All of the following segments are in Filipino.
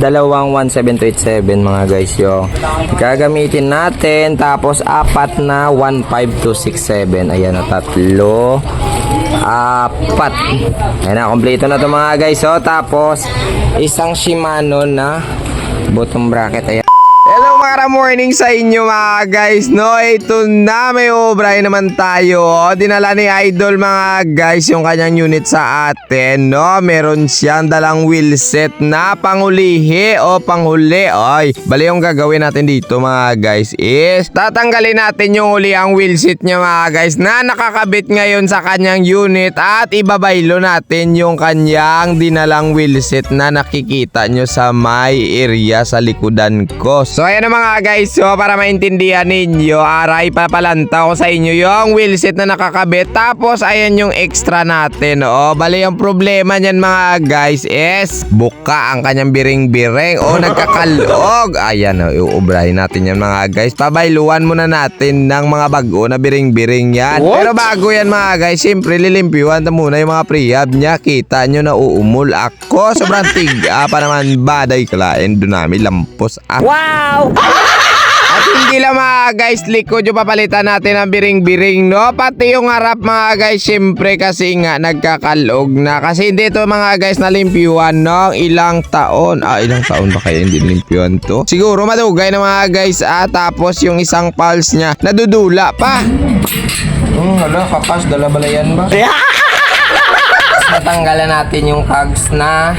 Dalawang 1727 mga guys yo. Gagamitin natin tapos apat na 15267. Ayan na tatlo. Apat. Ayan na, kompleto na to mga guys. So, tapos isang Shimano na bottom bracket. Ayan. Morning sa inyo mga guys no? Ito na may obray naman tayo. Dinala ni Idol mga guys yung kanyang unit sa atin no? Meron siyang dalang wheel set na pangulihi o panghuli. Oy bali yung gagawin natin dito mga guys is tatanggalin natin yung uli ang wheel set niya mga guys na nakakabit ngayon sa kanyang unit at ibabaylo natin yung kanyang dinalang wheel set na nakikita nyo sa may area sa likudan ko. So ayan mga guys, so para maintindihan ninyo, aray papalanta ko sa inyo yung wheelset na nakakabit. Tapos ayan yung extra natin. O, bali yung problema niyan mga guys is buka ang kanyang biring-biring o nagkakalog. Ayan, o, iuubrahin natin yan mga guys. Pabayluan muna natin ng mga bago na biring-biring yan. Pero bago yan mga guys, siyempre lilimpyuhan na muna yung mga prehab niya. Kita nyo na uumul ako. Sobrang tiga pa naman baday kalain. Doon namin lampos ah. At hindi lang mga guys, likod yung papalitan natin ang biring-biring, no? Pati yung harap mga guys, syempre kasi nga nagkakalog na. Kasi hindi ito mga guys nalimpyuhan, no? Ilang taon. Ah, ilang taon ba kaya hindi nalimpyuhan to? Siguro madugay na mga guys, ah. Tapos yung isang pulse niya, nadudula pa. Hmm, hala, kapas, dala balayan ba? Natanggalan natin yung cogs na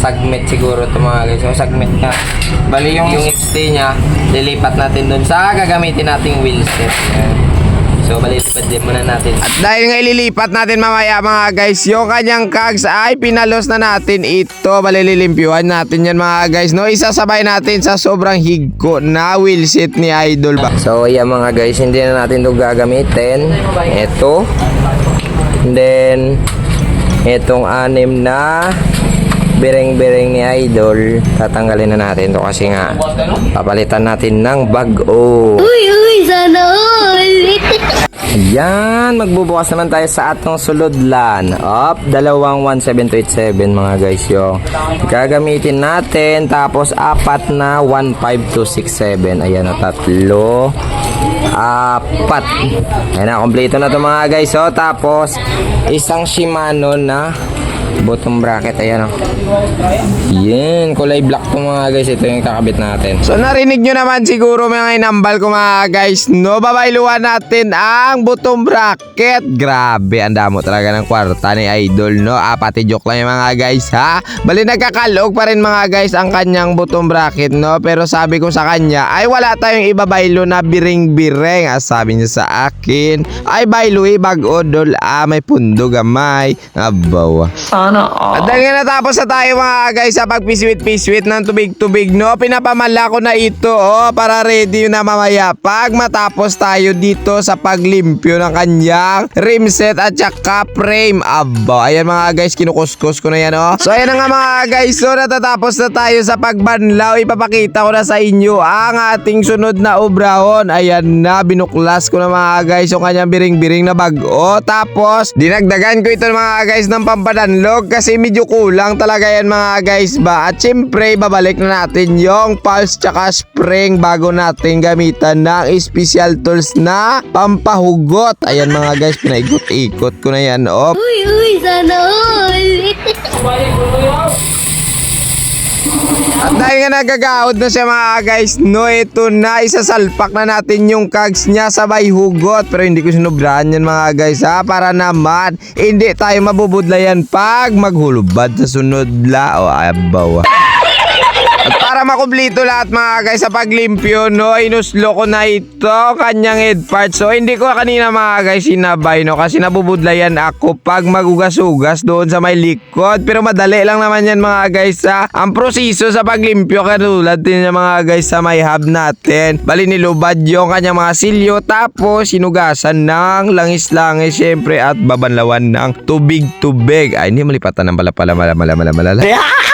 segment siguro to mga guys. So, segment na. Bali yung, yung XT niya, lilipat natin dun sa gagamitin nating wheel set. Ayan. So, bali lipat din muna natin. At dahil nga ililipat natin mamaya mga guys, yung kanyang cogs ay pinalos na natin ito. Bali lilimpyuhan natin yan mga guys. No, isasabay natin sa sobrang higko na wheel set ni Idol ba. So, yan mga guys, hindi na natin ito gagamitin. Ito. And then, itong anim na bereng-bereng ni Idol, tatanggalin na natin to kasi nga papalitan natin ng bag-o. Uy, uy, sana all. Yan, magbubukas naman tayo sa atong sulodlan. Up, dalawang 1727 mga guys yo. Gagamitin natin tapos apat na 15267. Ayan na tatlo. Apat. Ayan na, kompleto na to mga guys. So, tapos isang Shimano na bottom bracket. Ayan o. Yan, kulay black to mga guys. Ito yung kakabit natin. So, narinig nyo naman siguro mga inambal ko mga guys. No, babayluan natin ang bottom bracket. Grabe, ang damo talaga ng kwarta ni Idol, no? Ah, pati joke lang yung mga guys, ha? Bali, nagkakalog pa rin mga guys ang kanyang bottom bracket, no? Pero sabi ko sa kanya, ay wala tayong ibabaylo na biring-biring. Ah, sabi niya sa akin, ay baylo eh, bag-o, dol. Ah, may pundo gamay. Abawa. At dahil natapos na tayo mga guys sa pagpiswit-piswit ng tubig-tubig no, pinapamala ko na ito oh, para ready na mamaya pag matapos tayo dito sa paglimpyo ng kanyang rim set at saka frame. Aba, ayan mga guys, kinukuskus ko na yan oh. So ayan na nga mga guys, so natatapos na tayo sa pagbanlaw. Ipapakita ko na sa inyo ang ating sunod na obrahon. Ayan na, binuklas ko na mga guys yung kanyang biring-biring na bago. Tapos, dinagdagan ko ito mga guys ng pampadanlog kasi medyo kulang talaga yan mga guys ba. At syempre, babalik na natin yung pulse tsaka spring bago natin gamitan ng special tools na pampahugot. Ayan mga guys, pinaigot-ikot ko na yan. Oh, Uy, uy, sana all. At dahil nga nagagahod na siya mga guys, no, ito na, isasalpak na natin yung cogs niya sabay hugot. Pero hindi ko sinubrahan yan mga guys ha, para naman hindi tayo mabubudlayan pag maghulubad sa sunod la. O, abaw. Para makumplito lahat mga guys sa paglimpyo, no, inuslo ko na ito, kanyang head part. So, hindi ko kanina mga guys sinabay, no, kasi nabubudlayan ako pag magugas-ugas doon sa may likod. Pero madali lang naman yan mga guys, ha. Ang proseso sa paglimpyo, katulad din ng mga guys sa may hub natin. Bali nilubad yung kanyang mga silyo, tapos sinugasan ng langis-langis, syempre, at babanlawan ng tubig-tubig. Ay, hindi malipatan ng pala pala mala mala mala.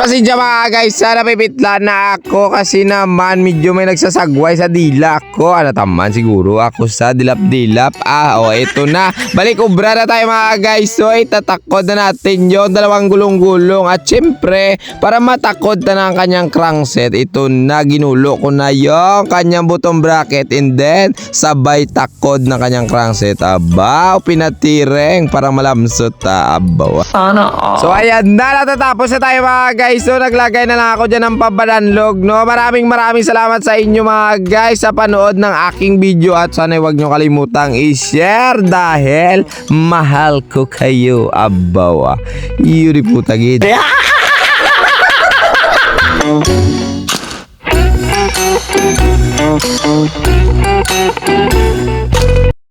Pasensya mga guys, sana pipitla na ako kasi naman medyo may nagsasagway sa dila ko. Ano taman siguro ako sa dilap-dilap. Ah, o ito na. Balik ubra na tayo mga guys. So itatakod na natin yung dalawang gulong-gulong. At syempre, para matakod na ng kanyang crankset, ito na ginulo ko na yung kanyang bottom bracket and then sabay takod ng kanyang crankset. Abaw, pinatireng para malamsot. Ah, abaw. So ayan na, natatapos na tayo mga guys. So naglagay na lang ako dyan ng pabadanlog, no? Maraming maraming salamat sa inyo mga guys sa panood ng aking video at sana huwag nyo kalimutang i-share dahil mahal ko kayo, abawa. Yuri putagid.